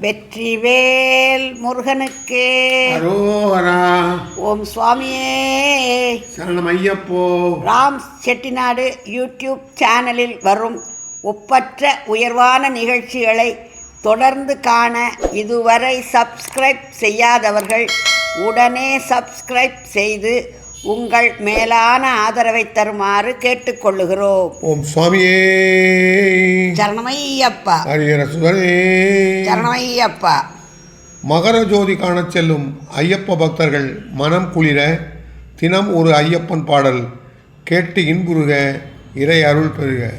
வெற்றிவேல் முருகனுக்கு. அரோகரா ஓம் சுவாமியே. சரணம் ஐயப்போ ராம் செட்டிநாடு யூடியூப் சேனலில் வரும் ஒப்பற்ற உயர்வான நிகழ்ச்சிகளை தொடர்ந்து காண இதுவரை சப்ஸ்கிரைப் செய்யாதவர்கள் உடனே சப்ஸ்கிரைப் செய்து உங்கள் மேலான ஆதரவை தருமாறு கேட்டுக்கொள்ளுகிறோம். ஓம் சுவாமியே. சரணமையப்பா. சரணமையப்பா. மகர ஜோதி காணச் செல்லும் ஐயப்ப பக்தர்கள் மனம் குளிர தினம் ஒரு ஐயப்பன் பாடல் கேட்டு இன்புறுக இறை அருள் பெறுக.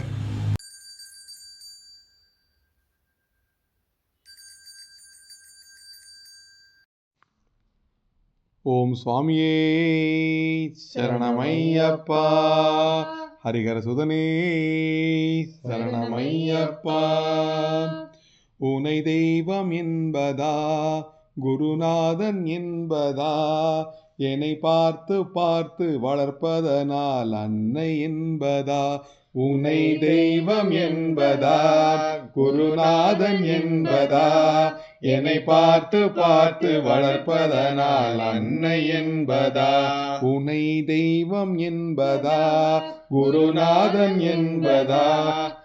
ஓம் சுவாமியே சரணமையப்பா. ஹரிஹர சுதனே சரணமையப்பா. உனை தெய்வம் என்பதா குருநாதன் என்பதா என்னை பார்த்து பார்த்து வளர்ப்பதனால் அன்னை என்பதா உனை தெய்வம் என்பதா குருநாதன் என்பதா என்னை பார்த்து பார்த்து வளர்ப்பதனால் அன்னை என்பதா? உனை தெய்வம் என்பதா? குருநாதன் என்பதா?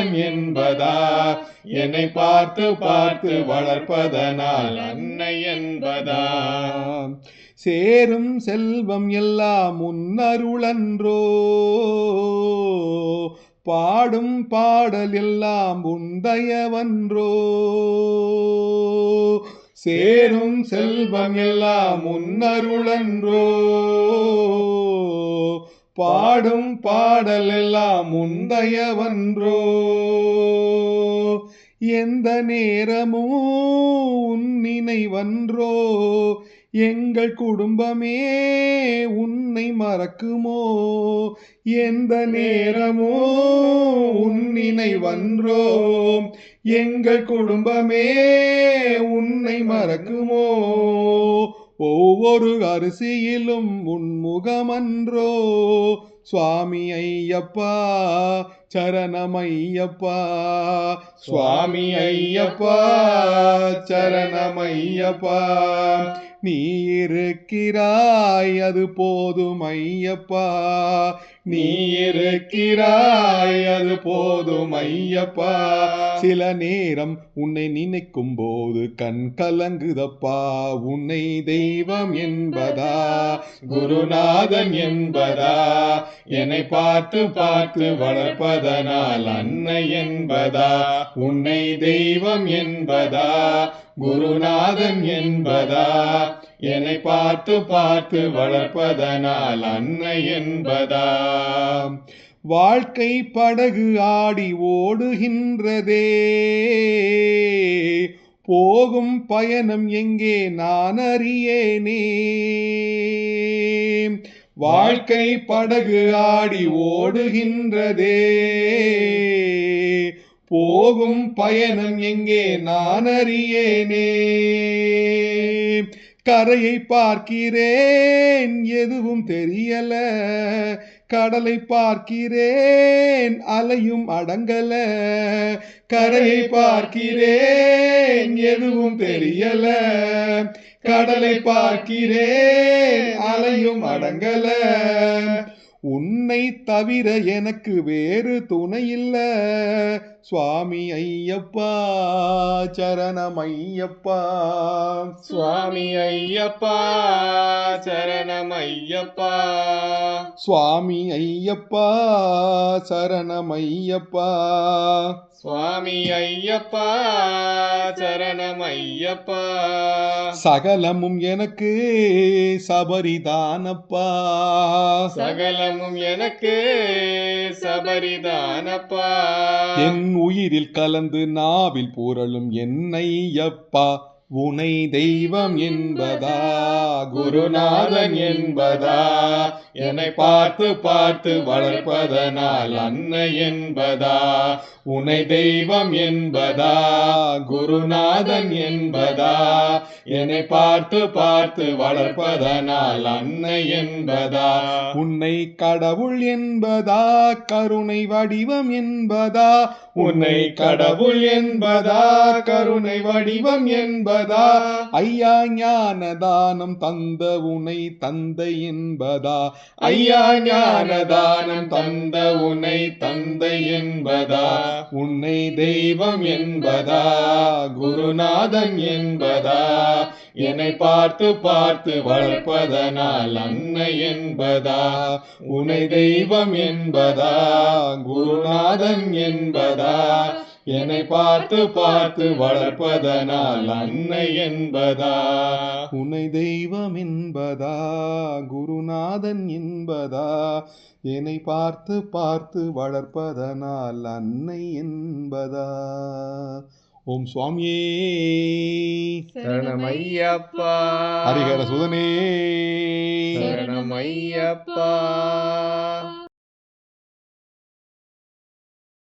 குருநாதன் என்பதா? என்னை பார்த்து பார்த்து வளர்ப்பதனால் அன்னை என்பதா? சேரும் செல்வம் எல்லாம் முன்னருளன்றோ பாடும் பாடல் எல்லாம் உந்தயவன்றோ? சேரும் செல்வம் எல்லாம் முன்னருளன்றோ பாடும் பாடல் எல்லாம் முந்தையவன்றோ. எந்த நேரமும் உன் நினைவன்றோ. எங்கள் குடும்பமே உன்னை மறக்குமோ. எந்த நேரமோ உன் நினைவன்றோ. எங்கள் குடும்பமே உன்னை மறக்குமோ. ஒவ்வொரு அரிசியிலும் உன்முகமன்றோ சுவாமி ஐயப்பா சரணமையப்பா. சுவாமி ஐயப்பா சரணமையப்பா. நீ இருக்கிறாய் அது போதும் ஐயப்பா. நீ இருக்கிறாய் அது போதும் ஐயப்பா. சில நேரம் உன்னை நினைக்கும் போது கண் கலங்குதப்பா. உன்னை தெய்வம் என்பதா? குருநாதன் என்பதா? என்னை பார்த்து பார்த்து வளர்ப்பதனால் அன்னை என்பதா? உன்னை தெய்வம் என்பதா? குருநாதன் என்பதா? என்னை பார்த்து பார்த்து வளர்ப்பதனால் அன்னை என்பதா? வாழ்க்கை படகு ஆடி ஓடுகின்றதே. போகும் பயணம் எங்கே நான் அறியேனே. வாழ்க்கை படகு ஆடி ஓடுகின்றதே. போகும் பயணம் எங்கே நான் அறியேனே கரையை பார்க்கிறேன் எதுவும் தெரியல. கடலை பார்க்கிறேன் அலையும் அடங்கல. கரையை பார்க்கிறேன் எதுவும் தெரியல. கடலை பார்க்கிறேன் அலையும் அடங்கல. உன்னை தவிர எனக்கு வேறு துணை இல்ல சுவாமி ஐயப்பா சரணம் ஐயப்பா சுவாமி ஐயப்பா சரணம் ஐயப்பா சுவாமி ஐயப்பா சரணம் ஐயப்பா சுவாமி ஐயப்பா சரணம் ஐயப்பா சகலமும் எனக்கு சபரிதானப்பா. சகலமும் எனக்கு சபரிதானப்பா. என் உயிரில் கலந்து நாவில் பூரலும் என்னை அப்பா உனை தெய்வம் என்பதா குருநாதன் என்பதா? என்னை பார்த்து பார்த்து வளர்ப்பதனால் அன்னை என்பதா? உனை தெய்வம் என்பதா குருநாதன் என்பதா? என்னை பார்த்து பார்த்து வளர்ப்பதனால் அன்னை என்பதா? உன்னை கடவுள் என்பதா கருணை வடிவம் என்பதா? உன்னை கடவுள் என்பதா கருணை வடிவம் என்பதா? ஐயா ஞான தானம் தந்த உனை தந்தை என்பதா? ஐயா ஞானதானம் தந்த உனை தந்தை என்பதா? உன்னை தெய்வம் என்பதா? குருநாதன் என்பதா? என்னை பார்த்து பார்த்து வளர்ப்பதனால் அன்னை என்பதா? உன்னை தெய்வம் என்பதா? குருநாதன் என்பதா? என்னை பார்த்து பார்த்து வளர்ப்பதனால் அன்னை என்பதா? உன்னை தெய்வம் என்பதா? குருநாதன் என்பதா? என்னை பார்த்து பார்த்து வளர்ப்பதனால் அன்னை என்பதா? ஓம் சுவாமியே. சரணமையப்பா. ஹரிஹர சுதனே. சரணமையப்பா.